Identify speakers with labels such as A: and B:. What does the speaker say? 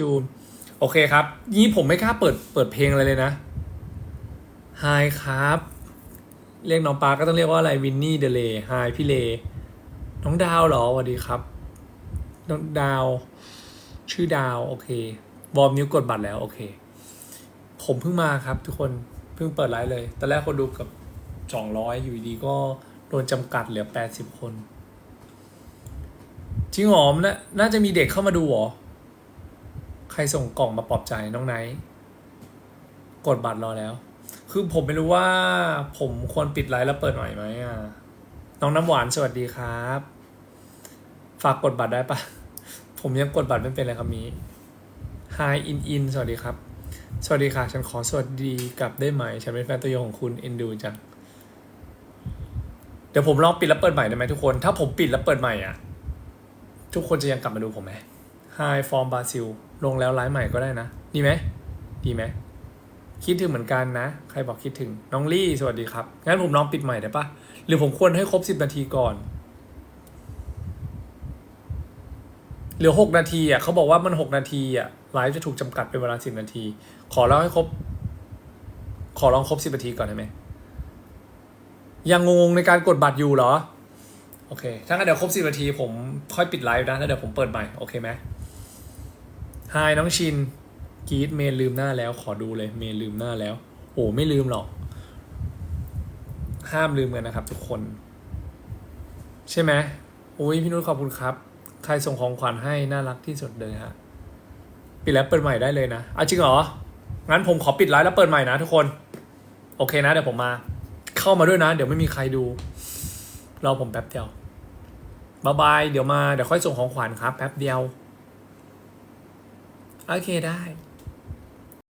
A: จูนโอเคครับนี้ผมไม่กล้าเปิดเปิดเพลงอะไรเลยนะไฮครับ เรียกน้องปาก็ต้องเรียกว่าอะไรวินนี่เดเลยไฮพี่เลน้องดาวเหรอสวัสดีครับ น้องดาว ชื่อดาวโอเควอร์มนิ้วกดบัตรแล้วโอเค ผมเพิ่งมาครับ ทุกคนเพิ่งเปิดไลฟ์เลยตอนแรกคนดูกับสองร้อยอยู่ดีก็โดนจำกัดเหลือแปดสิบคนจริงหรอมนน่าน่าจะมีเด็กเข้ามาดูเหรอ ใครส่งกล่องมาปลอบใจน้องไนท์กดบัตรรอแล้ว คือผมไม่รู้ว่า ผมควรปิดไลฟ์แล้วเปิดใหม่ไหมอะน้องน้ำหวานสวัสดีครับ ฝากกดบัตรได้ปะผมยังกดบัตรไม่เป็นเลยครับมี Hi in in สวัสดีครับ สวัสดีค่ะ ฉันขอสวัสดีกลับได้ไหม ฉันเป็นแฟนตัวยงของคุณเอ็นดูจังเดี๋ยวผมลองปิดแล้วเปิดใหม่ได้ไหมทุกคน ถ้าผมปิดแล้วเปิดใหม่อะ ทุกคนจะยังกลับมาดูผมไหม Hi from Brazil ลงแล้วไลฟ์ใหม่ก็ได้นะ ดีไหม ดีไหม คิดถึงเหมือนกันนะ ใครบอกคิดถึง น้องลี่ สวัสดีครับ งั้นผมลองปิดใหม่ได้ปะหรือผมควรให้ครบสิบนาทีก่อน เหลือหกนาทีอะเขาบอกว่ามันหกนาทีอะไลฟ์จะถูกจำกัดเป็นเวลาสิบนาที ขอเล่าให้ครบ ขอลองครบสิบนาทีก่อนได้ไหมยังงงในการกดบัตรอยู่เหรอ โอเค ถ้างั้นเดี๋ยวครบสิบนาทีผมค่อยปิดไลฟ์นะ แล้วเดี๋ยวผมเปิดใหม่ โอเคไหม ไฮน้องชินกีดเมย์ลืมหน้าแล้ว ขอดูเลย เมย์ลืมหน้าแล้ว โอ้ไม่ลืมหรอก ห้ามลืมกันนะครับ ทุกคน ใช่ไหมโอ้ยพี่นุชขอบคุณครับ ใครส่งของขวัญให้น่ารักที่สุดเลยฮะปิดแล้วเปิดใหม่ได้เลยนะอาจริงเหรอ งั้นผมขอปิดไลฟ์แล้วเปิดใหม่นะทุกคน โอเคนะเดี๋ยวผมมา เข้ามาด้วยนะ เดี๋ยวไม่มีใครดู เรอผมแป๊บเดียวบายบายเดี๋ยวมาเดี๋ยวค่อยส่งของขวัญครับ แป๊บเดียว โอเคได้